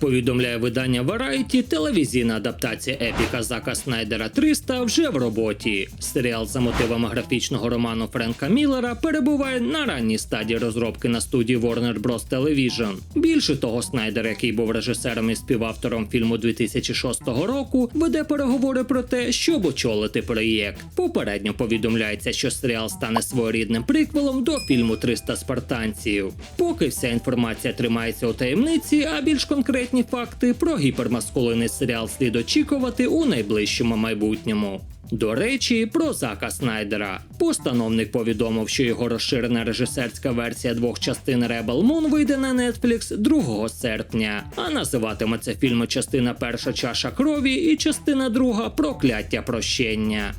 Повідомляє видання Variety, телевізійна адаптація епіка Зака Снайдера 300 вже в роботі. Серіал за мотивами графічного роману Френка Міллера перебуває на ранній стадії розробки на студії Warner Bros. Television. Більше того, Снайдер, який був режисером і співавтором фільму 2006 року, веде переговори про те, щоб очолити проєкт. Попередньо повідомляється, що серіал стане своєрідним приквелом до фільму 300 спартанців. Поки вся інформація тримається у таємниці, а більш конкретні факти про гіпермаскулинний серіал слід очікувати у найближчому майбутньому. До речі, про Зака Снайдера. Постановник повідомив, що його розширена режисерська версія двох частин Rebel Moon вийде на Netflix 2 серпня, а називатиметься фільми частина перша чаша крові і частина друга прокляття прощення.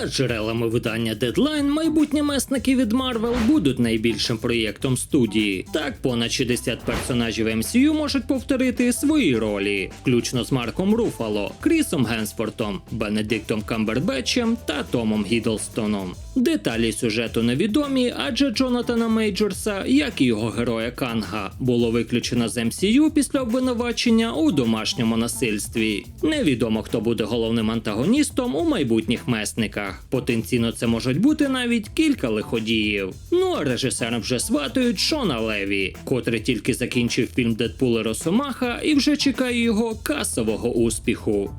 За джерелами видання Deadline, майбутні месники від Marvel будуть найбільшим проєктом студії. Так, понад 60 персонажів MCU можуть повторити свої ролі, включно з Марком Руфало, Крісом Генсфортом, Бенедиктом Камбербетчем та Томом Гідлстоном. Деталі сюжету невідомі, адже Джонатана Мейджорса, як і його героя Канга, було виключено з MCU після обвинувачення у домашньому насильстві. Невідомо, хто буде головним антагоністом у майбутніх месниках. Потенційно це можуть бути навіть кілька лиходіїв. Ну а режисером вже сватають Шона Леві, котрий тільки закінчив фільм Дедпул і Росомаха і вже чекає його касового успіху.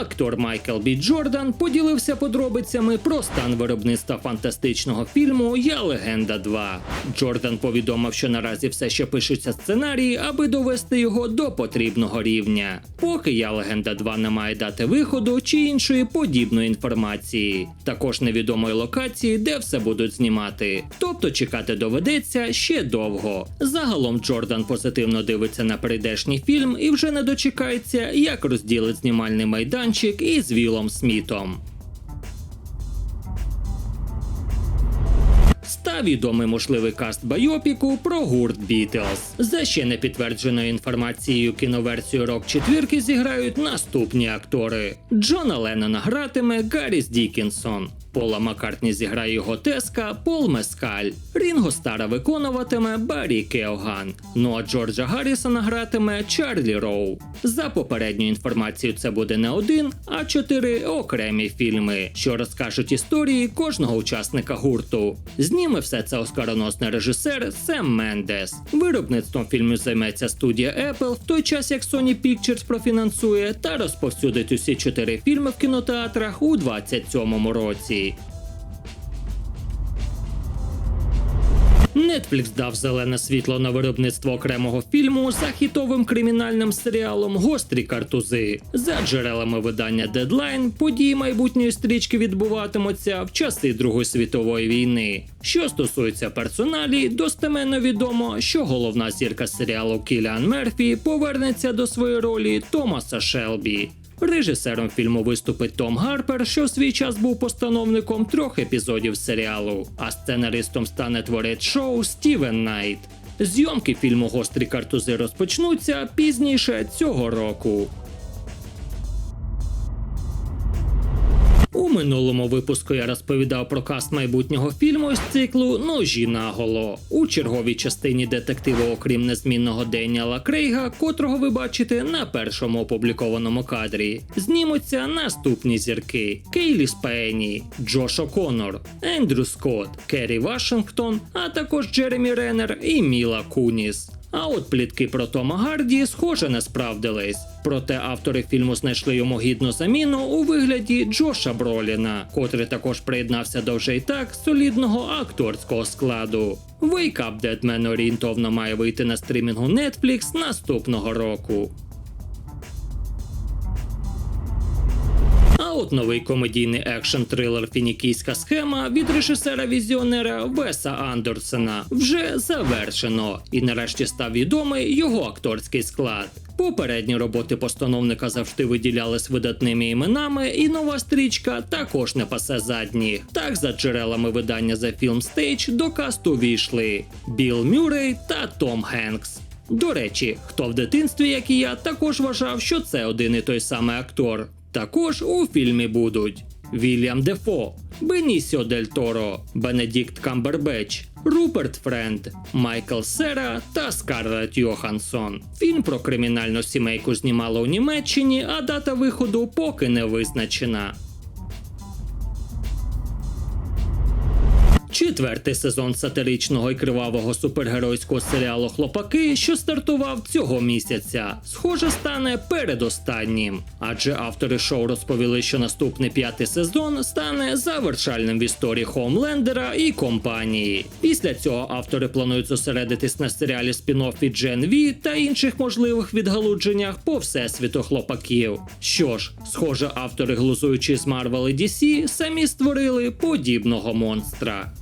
Актор Майкл Бі Джордан поділився подробицями про стан виробництва фантастичного фільму Я легенда 2. Джордан повідомив, що наразі все ще пишуться сценарії, аби довести його до потрібного рівня. Поки Я легенда 2 не має дати виходу чи іншої подібної інформації. Також невідомої локації, де все будуть знімати. Тобто чекати доведеться ще довго. Загалом Джордан позитивно дивиться на прийдешній фільм і вже не дочекається, як розділить знімальний майданчик із Вілом Смітом. Став відомий можливий каст байопіку про гурт Бітлз. За ще не підтвердженою інформацією кіноверсію рок четвірки зіграють наступні актори: Джона Леннона гратиме Гарріс Дікінсон. Пола Маккартні зіграє його теска Пол Мескаль. Рінго Стара виконуватиме Баррі Кеоган. Ну а Джорджа Гаррісона гратиме Чарлі Роу. За попередньою інформацією, це буде не один, а чотири окремі фільми, що розкажуть історії кожного учасника гурту. Зніме все це оскароносний режисер Сем Мендес. Виробництвом фільмів займеться студія Apple, в той час як Sony Pictures профінансує та розповсюдить усі чотири фільми в кінотеатрах у 2027 році. Netflix дав зелене світло на виробництво окремого фільму за хітовим кримінальним серіалом Гострі картузи. За джерелами видання Deadline, події майбутньої стрічки відбуватимуться в часи Другої світової війни. Що стосується персоналі, достеменно відомо, що головна зірка серіалу Кіліан Мерфі повернеться до своєї ролі Томаса Шелбі. Режисером фільму виступить Том Гарпер, що в свій час був постановником трьох епізодів серіалу, а сценаристом стане творець шоу Стівен Найт. Зйомки фільму Гострі картузи розпочнуться пізніше цього року. У минулому випуску я розповідав про каст майбутнього фільму з циклу Ножі наголо. У черговій частині детективу, окрім незмінного Деніала Крейга, котрого ви бачите на першому опублікованому кадрі. Знімуться наступні зірки: Кейлі Спейні, Джош О'Коннор, Ендрю Скотт, Керрі Вашингтон, а також Джеремі Реннер і Міла Куніс. А от плітки про Тома Гарді, схоже, не справдились. Проте автори фільму знайшли йому гідну заміну у вигляді Джоша Броліна, котрий також приєднався до вже й так солідного акторського складу. Wake Up Dead Man орієнтовно має вийти на стрімінгу Netflix наступного року. От новий комедійний екшн трилер Фінікійська схема від режисера-візіонера Веса Андерсена вже завершено, і нарешті став відомий його акторський склад. Попередні роботи постановника завжди виділялись видатними іменами, і нова стрічка також не пасе задніх. Так, за джерелами видання The Film Stage до касту війшли Білл Мюррей та Том Генкс. До речі, хто в дитинстві, як і я, також вважав, що це один і той самий актор. Також у фільмі будуть Вільям Дефо, Бенісіо Дель Торо, Бенедікт Камбербеч, Руперт Френд, Майкл Сера та Скарлетт Йоханссон. Фільм про кримінальну сімейку знімали у Німеччині, а дата виходу поки не визначена. Четвертий сезон сатиричного і кривавого супергеройського серіалу Хлопаки, що стартував цього місяця, схоже, стане передостаннім. Адже автори шоу розповіли, що наступний п'ятий сезон стане завершальним в історії Хоумлендера і компанії. Після цього автори планують зосередитись на серіалі спін-офф Gen V та інших можливих відгалудженнях по всесвіту хлопаків. Що ж, схоже, автори, глузуючи з Marvel і DC, самі створили подібного монстра.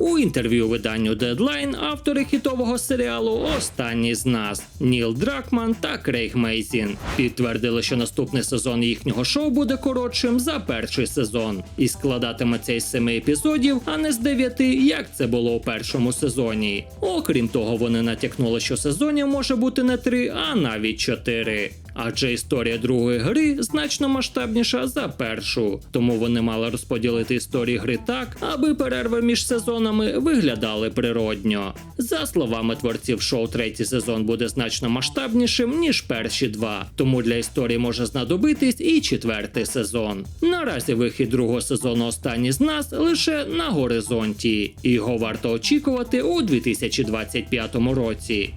У інтерв'ю виданню Deadline автори хітового серіалу Останній з нас Ніл Дракман та Крейг Мейзін підтвердили, що наступний сезон їхнього шоу буде коротшим за перший сезон і складатиметься із семи епізодів, а не з дев'яти, як це було у першому сезоні. Окрім того, вони натякнули, що сезонів може бути не три, а навіть чотири. Адже історія другої гри значно масштабніша за першу, тому вони мали розподілити історії гри так, аби перерви між сезонами виглядали природньо. За словами творців шоу, третій сезон буде значно масштабнішим ніж перші два, тому для історії може знадобитись і четвертий сезон. Наразі вихід другого сезону останній з нас лише на горизонті, і його варто очікувати у 2025 році.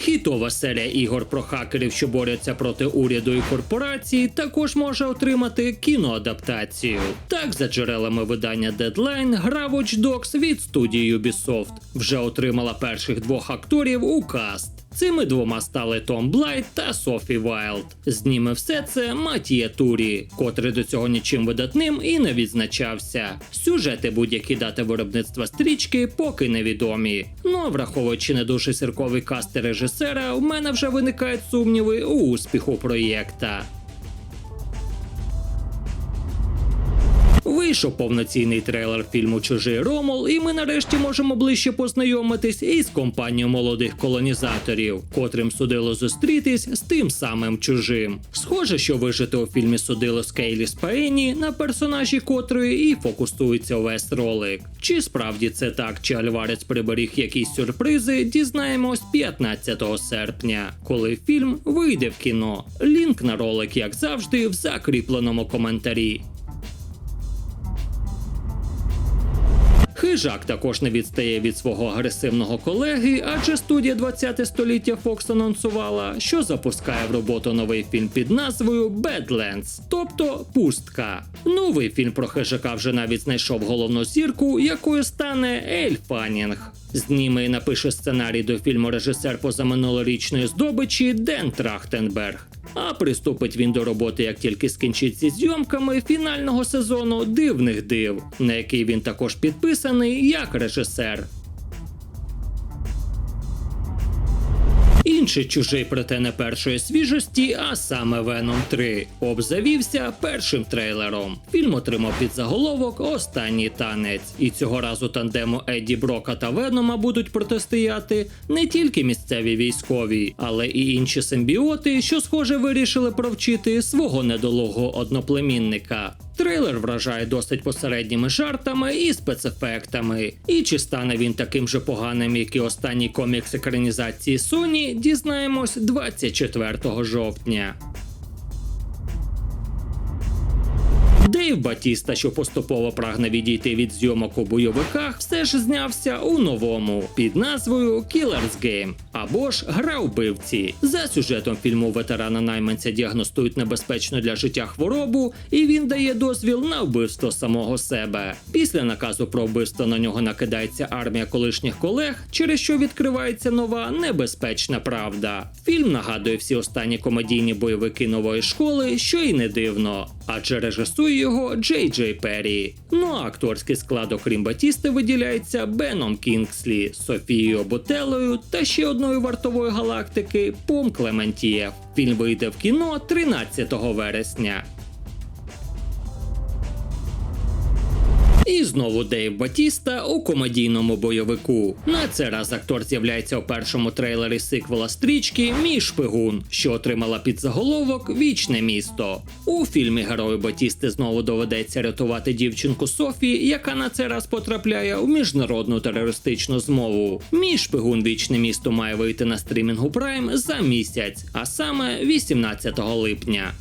Хітова серія ігор про хакерів, що борються проти уряду і корпорацій, також може отримати кіноадаптацію. Так, за джерелами видання Deadline, гра Watch Dogs від студії Ubisoft вже отримала перших двох акторів у каст. Цими двома стали Том Блайт та Софі Вайлд. Зніме все це Матія Турі, котрий до цього нічим видатним і не відзначався. Сюжети будь-які дати виробництва стрічки поки невідомі. Ну а враховуючи не дуже сірковий каст режисера, у мене вже виникають сумніви у успіху проєкта. Вийшов повноцінний трейлер фільму Чужий Ромул, і ми нарешті можемо ближче познайомитись із компанією молодих колонізаторів, котрим судило зустрітись з тим самим чужим. Схоже, що вижити у фільмі судило Скейлі Спаені, на персонажі котрої і фокусується весь ролик. Чи справді це так, чи Альварець приберіг якісь сюрпризи, дізнаємось 15 серпня, коли фільм вийде в кіно. Лінк на ролик, як завжди, в закріпленому коментарі. Хижак також не відстає від свого агресивного колеги, адже студія 20 століття Fox анонсувала, що запускає в роботу новий фільм під назвою Badlands, тобто Пустка. Новий фільм про хижака вже навіть знайшов головну зірку, якою стане Ель Фанінг. Зніме і напише сценарій до фільму режисер позаминулорічної здобичі Ден Трахтенберг. А приступить він до роботи, як тільки скінчиться зйомками фінального сезону дивних див, на який він також підписаний як режисер. Інший чужий, проте не першої свіжості, а саме Venom 3, обзавівся першим трейлером. Фільм отримав під заголовок Останній танець, і цього разу тандему Едді Брока та Венома будуть протистояти не тільки місцеві військові, але і інші симбіоти, що схоже вирішили провчити свого недолугого одноплемінника. Трейлер вражає досить посередніми жартами і спецефектами. І чи стане він таким же поганим, як і останній комікс екранізації Sony, дізнаємось 24 жовтня. Дейв Батіста, що поступово прагне відійти від зйомок у бойовиках, все ж знявся у новому під назвою Killer's Game або ж Гра вбивці. За сюжетом фільму ветерана найманця діагностують небезпечну для життя хворобу, і він дає дозвіл на вбивство самого себе. Після наказу про вбивство на нього накидається армія колишніх колег, через що відкривається нова небезпечна правда. Фільм нагадує всі останні комедійні бойовики нової школи, що й не дивно, адже режисує його Джей Джей Перрі. Ну а акторський склад, окрім Батісти, виділяється Беном Кінгслі, Софією Ботелою та ще одною вартовою галактики Пом Клементієв. Фільм вийде в кіно 13 вересня. І знову Дейв Батіста у комедійному бойовику. На цей раз актор з'являється у першому трейлері сиквела стрічки Мій шпигун, що отримала під заголовок Вічне місто. У фільмі герою Батісти знову доведеться рятувати дівчинку Софі, яка на цей раз потрапляє у міжнародну терористичну змову. Мій шпигун Вічне місто має вийти на стрімінгу Prime за місяць, а саме 18 липня.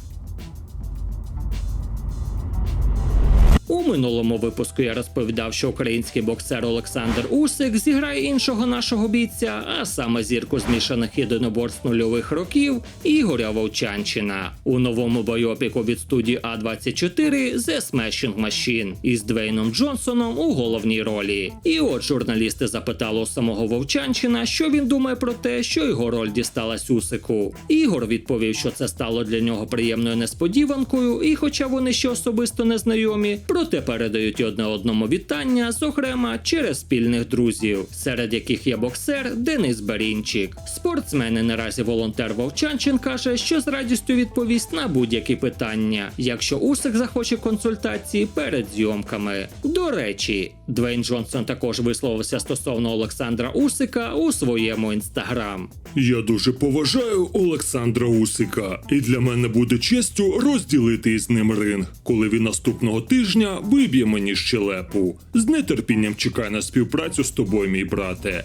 У минулому випуску я розповідав, що український боксер Олександр Усик зіграє іншого нашого бійця, а саме зірку змішаних єдиноборств нульових років Ігоря Вовчанчина у новому бойопіку від студії А24 The Smashing Machine із Двейном Джонсоном у головній ролі. І от журналісти запитали у самого Вовчанчина, що він думає про те, що його роль дісталась Усику. Ігор відповів, що це стало для нього приємною несподіванкою, і хоча вони ще особисто не знайомі, проте передають одне одному вітання, зокрема через спільних друзів, серед яких є боксер Денис Барінчик. Спортсмен і наразі волонтер Вовчанчин каже, що з радістю відповість на будь-які питання, якщо Усик захоче консультації перед зйомками. До речі, Двейн Джонсон також висловився стосовно Олександра Усика у своєму інстаграм. Я дуже поважаю Олександра Усика, і для мене буде честю розділити із ним ринг, коли він наступного тижня виб'є мені щелепу. З нетерпінням чекаю на співпрацю з тобою, мій брате.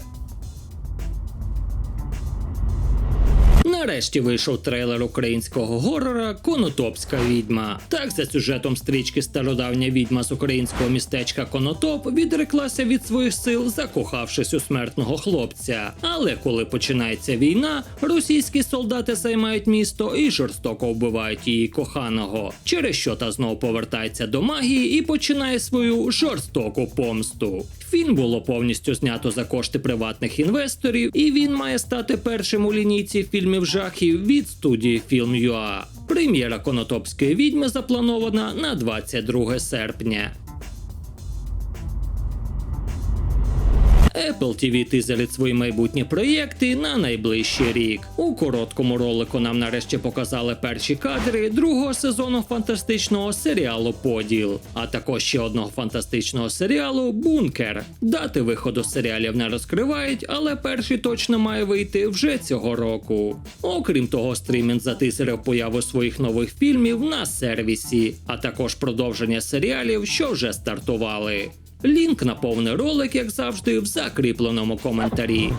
Нарешті вийшов трейлер українського горора Конотопська відьма. Так, за сюжетом стрічки стародавня відьма з українського містечка Конотоп відреклася від своїх сил, закохавшись у смертного хлопця. Але коли починається війна, російські солдати займають місто і жорстоко вбивають її коханого, через що та знову повертається до магії і починає свою жорстоку помсту. Фільм було повністю знято за кошти приватних інвесторів, і він має стати першим у лінійці фільмів жахів від студії Film.ua. Прем'єра Конотопської відьми запланована на 22 серпня. Apple TV тизерить свої майбутні проєкти на найближчий рік. У короткому ролику нам нарешті показали перші кадри другого сезону фантастичного серіалу Поділ, а також ще одного фантастичного серіалу Бункер. Дати виходу серіалів не розкривають, але перший точно має вийти вже цього року. Окрім того, стрімінг затисерив появу своїх нових фільмів на сервісі, а також продовження серіалів, що вже стартували. Лінк на повний ролик, як завжди, в закріпленому коментарі.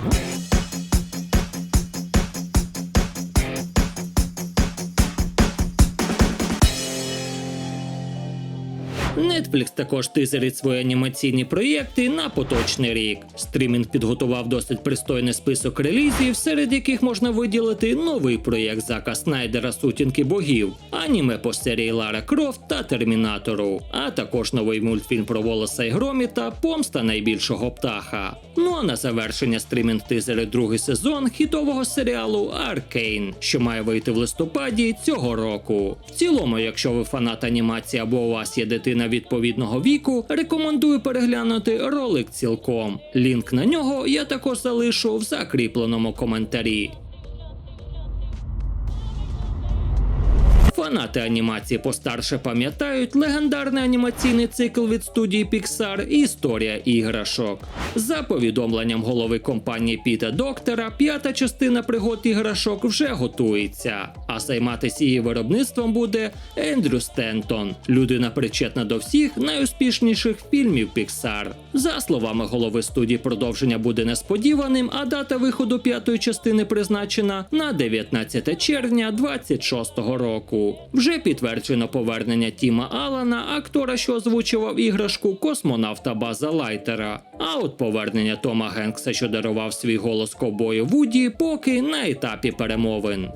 Netflix також тизерить свої анімаційні проєкти на поточний рік. Стрімінг підготував досить пристойний список релізів, серед яких можна виділити новий проєкт Зака Снайдера Сутінки богів, аніме по серії Лара Крофт та Термінатору, а також новий мультфільм про волоса і громіта Помста найбільшого птаха. Ну а на завершення стрімінг тизери другий сезон хітового серіалу Аркейн, що має вийти в листопаді цього року. В цілому, якщо ви фанат анімації або у вас є дитина відповідного віку, рекомендую переглянути ролик цілком. Лінк на нього я також залишу в закріпленому коментарі. Фанати анімації постарше пам'ятають легендарний анімаційний цикл від студії Pixar Історія іграшок. За повідомленням голови компанії Піта Доктора, п'ята частина пригод іграшок вже готується. А займатися її виробництвом буде Ендрю Стентон, людина причетна до всіх найуспішніших фільмів Pixar. За словами голови студії, продовження буде несподіваним, а дата виходу п'ятої частини призначена на 19 червня 26-го року. Вже підтверджено повернення Тіма Алана, актора, що озвучував іграшку космонавта База Лайтера. А от повернення Тома Генкса, що дарував свій голос кобою Вуді, поки на етапі перемовин.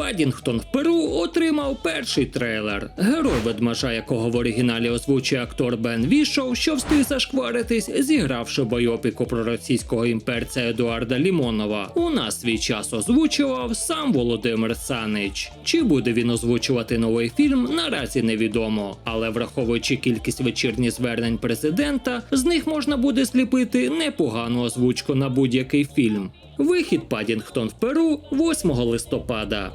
Падінгтон в Перу отримав перший трейлер. Герой ведмежа, якого в оригіналі озвучує актор Бен Вішоу, що встиг зашкваритись, зігравши бойопіку про російського імперця Едуарда Лімонова. У нас свій час озвучував сам Володимир Санич. Чи буде він озвучувати новий фільм, наразі невідомо. Але враховуючи кількість вечірніх звернень президента, з них можна буде зліпити непогану озвучку на будь-який фільм. Вихід Падінгтон в Перу 8 листопада.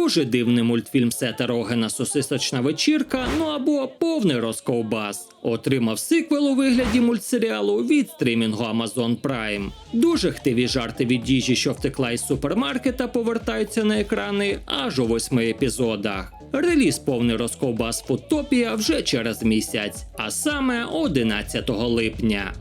Дуже дивний мультфільм Сета Рогена Сосисочна вечірка, ну або повний розковбас. Отримав сиквел у вигляді мультсеріалу від стрімінгу Amazon Prime. Дуже хтиві жарти від їжі, що втекла із супермаркета, повертаються на екрани аж у восьми епізодах. Реліз повний розковбас Футопія вже через місяць, а саме 11 липня.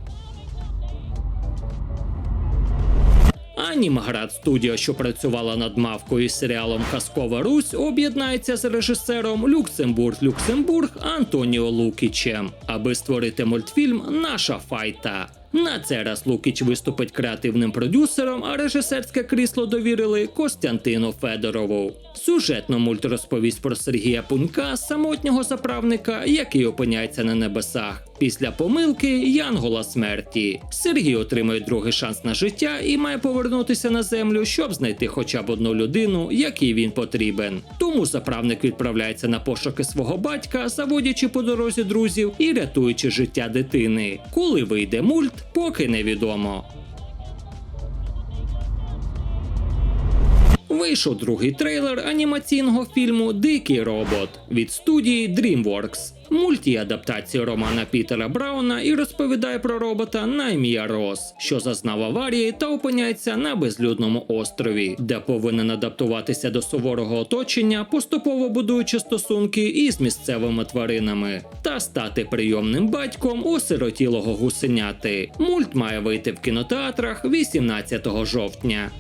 Анімград студіо, що працювала над мавкою із серіалом Казкова Русь, об'єднається з режисером Люксембург Люксембург Антоніо Лукічем, аби створити мультфільм Наша файта. На цей раз Лукіч виступить креативним продюсером, а режисерське крісло довірили Костянтину Федорову. Сюжетно мульт розповість про Сергія Пунька, самотнього заправника, який опиняється на небесах. Після помилки Янгола смерті. Сергій отримує другий шанс на життя і має повернутися на землю, щоб знайти хоча б одну людину, якій він потрібен. Тому заправник відправляється на пошуки свого батька, заводячи по дорозі друзів і рятуючи життя дитини. Коли вийде мульт, поки невідомо. Вийшов другий трейлер анімаційного фільму Дикий робот від студії DreamWorks. Мульт є адаптацією романа Пітера Брауна і розповідає про робота на ім'я Рос, що зазнав аварії та опиняється на безлюдному острові, де повинен адаптуватися до суворого оточення, поступово будуючи стосунки із місцевими тваринами, та стати прийомним батьком осиротілого гусеняти. Мульт має вийти в кінотеатрах 18 жовтня.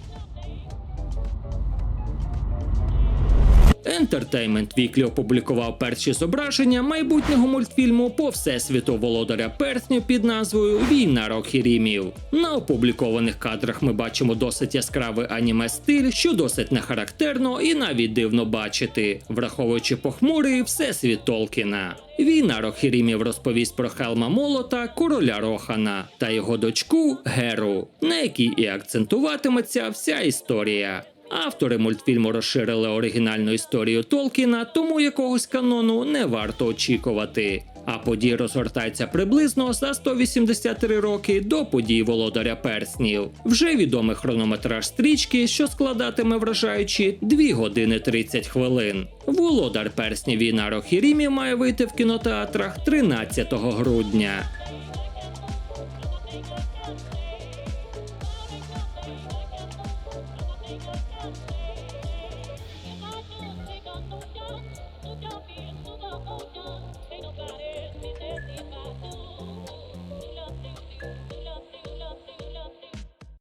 Entertainment Weekly опублікував перші зображення майбутнього мультфільму по всесвіту володаря персню під назвою Війна Рохірімів. На опублікованих кадрах ми бачимо досить яскравий аніме стиль, що досить нехарактерно і навіть дивно бачити, враховуючи похмурий всесвіт Толкіна. Війна Рохірімів розповість про Хелма Молота, короля Рохана та його дочку Геру, на якій і акцентуватиметься вся історія. Автори мультфільму розширили оригінальну історію Толкіна, тому якогось канону не варто очікувати. А події розгортаються приблизно за 183 роки до подій володаря перснів. Вже відомий хронометраж стрічки, що складатиме вражаючі 2 години 30 хвилин. Володар перснів Війна Рохірімі має вийти в кінотеатрах 13 грудня.